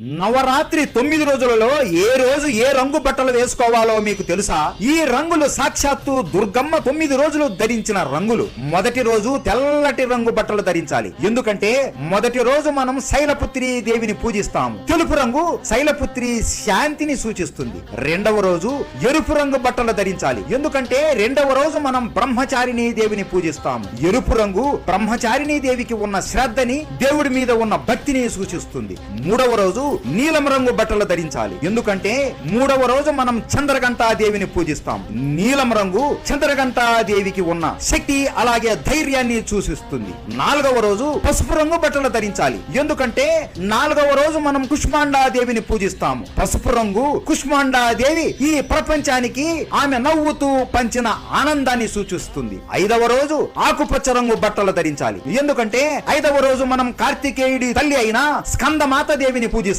నవరాత్రి తొమ్మిది రోజులలో ఏ రోజు ఏ రంగు బట్టలు వేసుకోవాలో మీకు తెలుసా? ఈ రంగులు సాక్షాత్తు దుర్గమ్మ తొమ్మిది రోజులు ధరించిన రంగులు. మొదటి రోజు తెల్లటి రంగు బట్టలు ధరించాలి. ఎందుకంటే మొదటి రోజు మనం శైలపుత్రి దేవిని పూజిస్తాం తెలుపు రంగు శైలపుత్రి శాంతిని సూచిస్తుంది. రెండవ రోజు ఎరుపు రంగు బట్టలు ధరించాలి. ఎందుకంటే రెండవ రోజు మనం బ్రహ్మచారిణి దేవిని పూజిస్తాం ఎరుపు రంగు బ్రహ్మచారిణి దేవికి ఉన్న శ్రద్ధని దేవుడి మీద ఉన్న భక్తిని సూచిస్తుంది. మూడవ రోజు నీలం రంగు బట్టలు ధరించాలి. ఎందుకంటే మూడవ రోజు మనం చంద్రగంటా దేవిని పూజిస్తాం. నీలం రంగు చంద్రగంటా దేవికి ఉన్న శక్తి అలాగే ధైర్యాన్ని సూచిస్తుంది. నాలుగవ రోజు పసుపు రంగు బట్టలు ధరించాలి. ఎందుకంటే నాలుగవ రోజు మనం కుష్మాండా దేవిని పూజిస్తాము. పసుపు రంగు కుష్మాండా దేవి ఈ ప్రపంచానికి ఆమె నవ్వుతూ పంచిన ఆనందాన్ని సూచిస్తుంది. ఐదవ రోజు ఆకుపచ్చ రంగు బట్టలు ధరించాలి. ఎందుకంటే ఐదవ రోజు మనం కార్తికేయుడి తల్లి అయిన స్కందమాత దేవిని పూజిస్తాం.